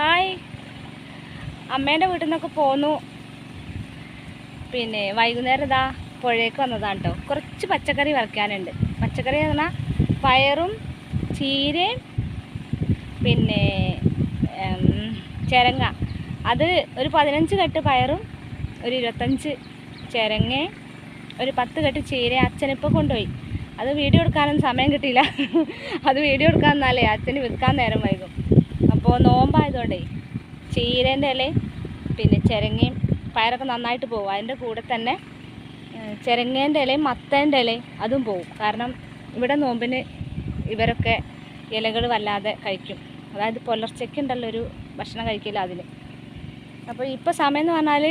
Hi അമ്മേന്റെ വീട്ടിൽ നിന്നൊക്കെ പോന്നു. പിന്നെ വൈകുന്നേരം ഇതാ പുഴയ്ക്ക് വന്നതാണ് കേട്ടോ കുറച്ച് പച്ചക്കറി വറക്കാനുണ്ട്. പച്ചക്കറി എന്ന് പറഞ്ഞാൽ പയറും ചീരയും പിന്നെ ചേരങ്ങ. അത് ഒരു പതിനഞ്ച് കെട്ട് പയറും ഒരു ഇരുപത്തഞ്ച് ചിരങ്ങയും ഒരു പത്ത് കെട്ട് ചീര അച്ഛനിപ്പോൾ കൊണ്ടുപോയി. അത് വീഡിയോ എടുക്കാനൊന്നും സമയം കിട്ടിയില്ല. അത് വീഡിയോ എടുക്കാൻ എന്നാലേ അച്ഛന് വിൽക്കാൻ നേരം വൈകും. അപ്പോൾ നോമ്പായതുകൊണ്ടേ ചീരേന്റെ ഇലയും പിന്നെ ചിരങ്ങയും പയറൊക്കെ നന്നായിട്ട് പോകും. അതിന്റെ കൂടെ തന്നെ ചിരങ്ങേന്റെ ഇലയും മത്തേന്റെ ഇലയും അതും പോവും കാരണം ഇവിടെ നോമ്പിന് ഇവരൊക്കെ ഇലകൾ വല്ലാതെ കഴിക്കും. അതായത് പുലർച്ചയ്ക്കുണ്ടല്ലോ ഒരു ഭക്ഷണം കഴിക്കില്ല അതിൽ അപ്പോൾ ഇപ്പോൾ സമയം എന്ന് പറഞ്ഞാൽ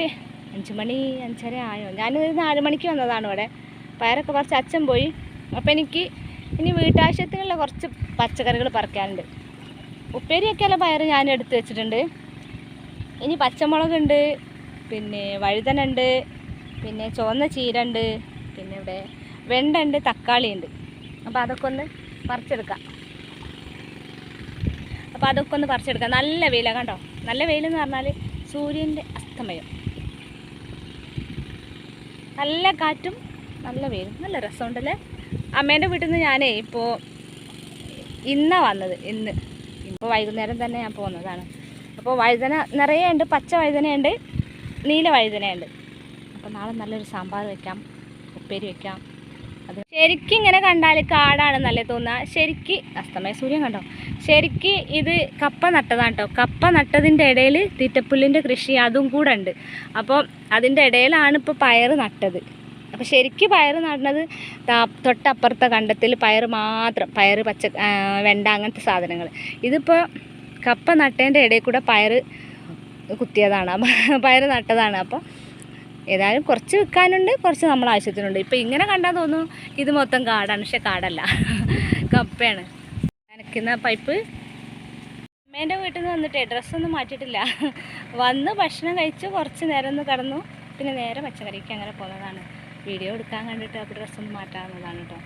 അഞ്ച് മണി അഞ്ചര ആയോ? ഞാനൊരു നാല് മണിക്ക് വന്നതാണ് ഇവിടെ. പയറൊക്കെ കുറച്ച് അച്ഛൻ പോയി. അപ്പോൾ എനിക്ക് ഇനി വീട്ടാവശ്യത്തിനുള്ള കുറച്ച് പച്ചക്കറികൾ പറിക്കാനുണ്ട്. ഉപ്പേരിയൊക്കെയുള്ള പയർ ഞാൻ എടുത്ത് വെച്ചിട്ടുണ്ട്. ഇനി പച്ചമുളകുണ്ട് പിന്നെ വഴുതനുണ്ട് പിന്നെ ചുവന്ന ചീര ഉണ്ട് പിന്നെ ഇവിടെ വെണ്ട ഉണ്ട് തക്കാളി ഉണ്ട് അപ്പോൾ അതൊക്കെ ഒന്ന് പറിച്ചെടുക്കാം. അപ്പോൾ അതൊക്കെ ഒന്ന് പറിച്ചെടുക്കാം. നല്ല വെയിലാണ് കണ്ടോ? നല്ല വെയിലെന്ന് പറഞ്ഞാൽ സൂര്യന്റെ അസ്തമയം. നല്ല കാറ്റും നല്ല വെയിലും. നല്ല രസമുണ്ടല്ലേ? അമ്മേന്റെ വീട്ടിൽ നിന്ന് ഞാനേ ഇപ്പോൾ ഇന്നാണ് വന്നത് ഇന്ന്. ഇപ്പോൾ വൈകുന്നേരം തന്നെ ഞാൻ പോകുന്നതാണ്. അപ്പോൾ വഴുതന നിറയെ ഉണ്ട് പച്ച വഴുതനയുണ്ട് നീല വഴുതനയുണ്ട്. അപ്പോൾ നാളെ നല്ലൊരു സാമ്പാർ വെക്കാം ഉപ്പേരി വെക്കാം. അത് ശരിക്കും ഇങ്ങനെ കണ്ടാൽ കാടാണ് നല്ല തോന്നുക. ശരിക്ക് അസ്തമയ സൂര്യൻ കണ്ടോ? ശരിക്ക് ഇത് കപ്പ നട്ടതാണ് കേട്ടോ. കപ്പ നട്ടതിന്റെ ഇടയിൽ തീറ്റപ്പുല്ലിന്റെ കൃഷി അതും കൂടെ ഉണ്ട്. അപ്പോൾ അതിന്റെ ഇടയിലാണ് ഇപ്പോൾ പയർ നട്ടത്. അപ്പോൾ ശരിക്കും പയർ നടുന്നത് തൊട്ടപ്പുറത്തെ കണ്ടത്തിൽ പയർ മാത്രം പയർ പച്ച വെണ്ട അങ്ങനത്തെ സാധനങ്ങൾ. ഇതിപ്പോൾ കപ്പ നട്ടേന്റെ ഇടയിൽ കൂടെ പയർ കുത്തിയതാണ്. പയർ നട്ടതാണ്. അപ്പോൾ ഏതായാലും കുറച്ച് വിൽക്കാനുണ്ട് കുറച്ച് നമ്മൾ ആവശ്യത്തിനുണ്ട്. ഇപ്പോൾ ഇങ്ങനെ കണ്ടാൽ തോന്നുന്നു ഇത് മൊത്തം കാടാണ് പക്ഷെ കാടല്ല. കപ്പയാണ്. നനയ്ക്കുന്ന പൈപ്പ്. അമ്മേന്റെ വീട്ടിൽ നിന്ന് വന്നിട്ടേ ഡ്രസ്സൊന്നും മാറ്റിയിട്ടില്ല. വന്ന് ഭക്ഷണം കഴിച്ച് കുറച്ച് നേരം ഒന്ന് കടന്നു. പിന്നെ നേരെ പച്ചക്കറിക്ക് അങ്ങനെ പോകുന്നതാണ്. വീഡിയോ എടുക്കാൻ കണ്ടിട്ട് അപ്പോൾ ഡ്രസ്സൊന്നും മാറ്റാവുന്നതാണ് കേട്ടോ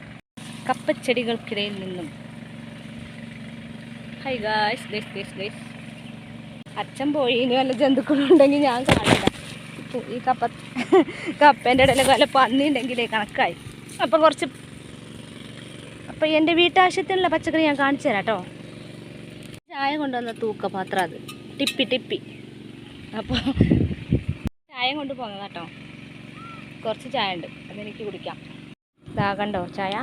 കപ്പച്ചെടികൾക്കിടയിൽ നിന്നും. Hi guys guys guys guys അച്ഛൻ പോയി ഇനി വല്ല ജന്തുക്കളുണ്ടെങ്കിൽ ഞാൻ കാണില്ല ഈ കപ്പ കപ്പേന്റെ ഇടയിൽ വല്ല പന്നി ഉണ്ടെങ്കിലേ കണക്കായി. അപ്പോൾ കുറച്ച് അപ്പോൾ എന്റെ വീട്ടാവശ്യത്തിനുള്ള പച്ചക്കറി ഞാൻ കാണിച്ചു തരാം കേട്ടോ ചായ കൊണ്ടുവന്ന തൂക്കപാത്രം അത്. ടിപ്പി ടിപ്പി. അപ്പോൾ ചായ കൊണ്ട് പോകുന്നത് കേട്ടോ കുറച്ച് ചായ ഉണ്ട്. അതെനിക്ക് കുടിക്കാം. ഇതാ കണ്ടോ ചായ?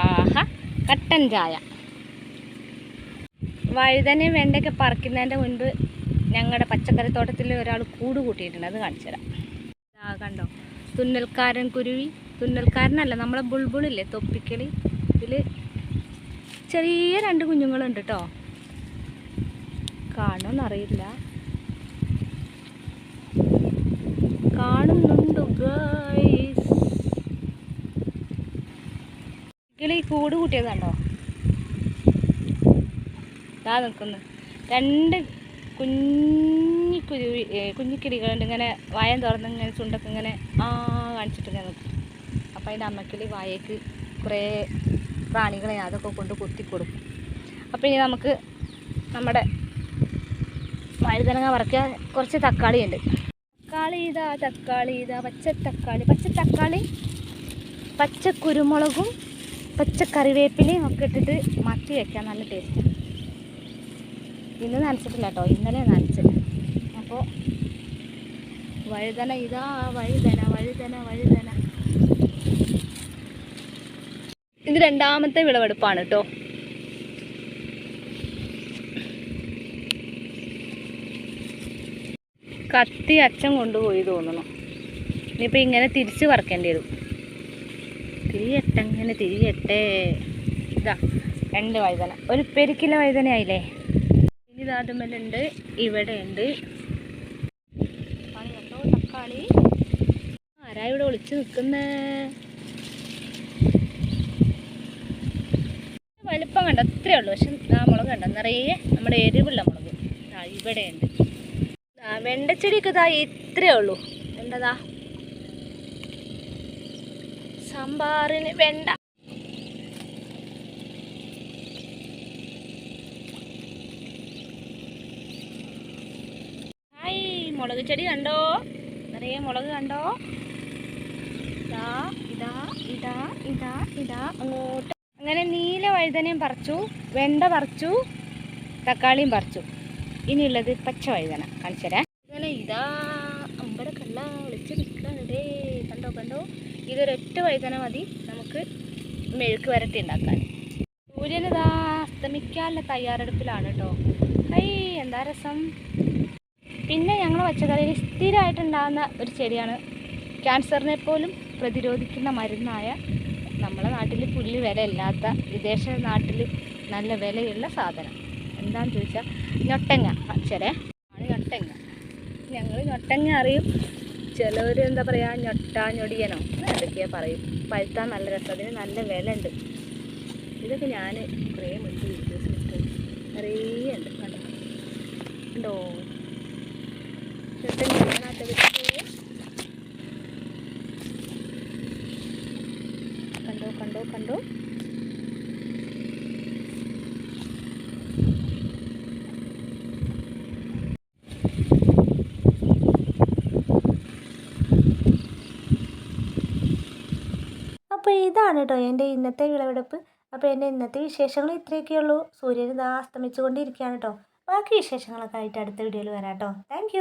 ആഹാ കട്ടൻ ചായ. വഴുതനയും വെണ്ടയൊക്കെ പറിക്കുന്നതിന്റെ മുൻപ് ഞങ്ങളുടെ പച്ചക്കറി തോട്ടത്തിൽ ഒരാൾ കൂട് കൂട്ടിയിട്ടുണ്ട്. അത് കാണിച്ചു തരാം. ഇതാ കണ്ടോ തുന്നൽക്കാരൻ കുരുവി. തുന്നൽക്കാരനല്ല നമ്മളെ ബുൾബുളില്ലേ തൊപ്പിക്കളി. ഇതിൽ ചെറിയ രണ്ട് കുഞ്ഞുങ്ങളുണ്ട് കേട്ടോ കാണുമെന്നറിയില്ല കാണുന്നുണ്ട് ഗൈസ് കിളി കൂട് കൂട്ടിയതാണ്ടോ ഇതാ നിൽക്കുന്നു. രണ്ട് കുഞ്ഞി കുരുവി കുഞ്ഞിക്കിളികളുണ്ട്. ഇങ്ങനെ വായം തുറന്ന് ഇങ്ങനെ ചുണ്ടൊക്കെ ഇങ്ങനെ ആ കാണിച്ചിട്ട് ഇങ്ങനെ നിൽക്കും അപ്പോൾ അതിന്റെ അമ്മക്കിളി വായക്ക് കുറേ പ്രാണികളെ അതൊക്കെ കൊണ്ട് കുത്തി കൊടുക്കും. അപ്പോൾ ഇനി നമുക്ക് നമ്മുടെ വഴുതനങ്ങ വറക്കുക കുറച്ച് തക്കാളി ഉണ്ട് തക്കാളി ഇതാ തക്കാളി ഇതാ പച്ച തക്കാളി പച്ച തക്കാളി പച്ച കുരുമുളകും പച്ച കറിവേപ്പിലയും ഒക്കെ ഇട്ടിട്ട് മത്തി വെക്കാൻ നല്ല ടേസ്റ്റ് ഇന്ന് നനച്ചിട്ടില്ല കേട്ടോ ഇന്നലെ നനച്ചില്ല അപ്പോൾ വഴുതന ഇതാ വഴുതന വഴുതന വഴുതന. ഇത് രണ്ടാമത്തെ വിളവെടുപ്പാണ് കേട്ടോ കത്തി അച്ഛൻ കൊണ്ടുപോയി തോന്നണം ഇനിയിപ്പോൾ ഇങ്ങനെ തിരിച്ച് വറക്കേണ്ടി വരും. തിരിയട്ടെ ഇങ്ങനെ തിരിയട്ടെ. ഇതാ രണ്ട് വഴുതന. ഒരു പെരുക്കില വഴുതനയായില്ലേ ഇനി ദാതുമല്ലുണ്ട് ഇവിടെ ഉണ്ട് തക്കാളി കണ്ടോ? തക്കാളി. ആരാ ഇവിടെ ഒളിച്ച് നിൽക്കുന്നേ വലിപ്പം കണ്ട? അത്രേ ഉള്ളൂ. പക്ഷെ ആ മുളക് കണ്ട? നിറയെ നമ്മുടെ എരിവുള്ള മുളക്. ആ ഇവിടെ ഉണ്ട് ആ വെണ്ടച്ചെടിയൊക്കെ ഇതാ ഇത്രേ ഉള്ളൂ. വെണ്ടതാ സാമ്പാറിന് വെണ്ട. മുളക് ചെടി കണ്ടോ? നിറയെ മുളക് കണ്ടോ? ഇതാ ഇതാ ഇതാ ഇതാ ഇതാ അങ്ങോട്ട്. അങ്ങനെ നീല വഴുതനയും പറിച്ചു വെണ്ട പറിച്ചു തക്കാളിയും പറിച്ചു. ഇനിയുള്ളത് പച്ച വഴുതന. കാണിച്ചരാ അങ്ങനെ ഇതാ അമ്പട കള്ള വിളിച്ച് നിൽക്കണ്ടേ കണ്ടോ കണ്ടോ? ഇതൊരൊറ്റ വഴുതന മതി. നമുക്ക് മെഴുക്ക് വരട്ടി ഉണ്ടാക്കാൻ. സൂര്യനിതാ അസ്തമിക്കാനുള്ള തയ്യാറെടുപ്പിലാണ് കേട്ടോ. കൈ എന്താ രസം? പിന്നെ ഞങ്ങൾ പച്ചക്കറിയിൽ സ്ഥിരമായിട്ടുണ്ടാകുന്ന ഒരു ചെടിയാണ്. ക്യാൻസറിനെ പോലും പ്രതിരോധിക്കുന്ന മരുന്നായ നമ്മളെ നാട്ടിൽ പുല്ല് വിലയില്ലാത്ത വിദേശ നാട്ടിൽ നല്ല വിലയുള്ള സാധനം. എന്താണെന്ന് ചോദിച്ചാൽ ഞൊട്ടങ്ങ അക്ഷരേ. ആണ് ഞൊട്ടങ്ങ. ഞങ്ങൾ ഞൊട്ടങ്ങ അറിയും. ചിലവർ എന്താ പറയുക ഞൊട്ട ഞൊടിയനോ? എന്തൊക്കെയാ പറയും. പഴുത്താൽ നല്ല രസം. അതിന് നല്ല വില ഉണ്ട് ഇതൊക്കെ ഞാൻ കുറേ മുൻപ് വീഡിയോസ് ഇട്ട് നിറയെ ഉണ്ട് കണ്ടോ? കണ്ടോ? ഞൊട്ടങ്ങ കണ്ടോ കണ്ടോ കണ്ടോ? അപ്പോൾ ഇതാണ് കേട്ടോ എന്റെ ഇന്നത്തെ വിളവെടുപ്പ്. അപ്പോൾ എന്റെ ഇന്നത്തെ വിശേഷങ്ങൾ ഇത്രയൊക്കെയുള്ളൂ സൂര്യൻ ഇതാ അസ്തമിച്ചുകൊണ്ടിരിക്കുകയാണ് കേട്ടോ ബാക്കി വിശേഷങ്ങളൊക്കെ ആയിട്ട് അടുത്ത വീഡിയോയിൽ വരാം കേട്ടോ താങ്ക്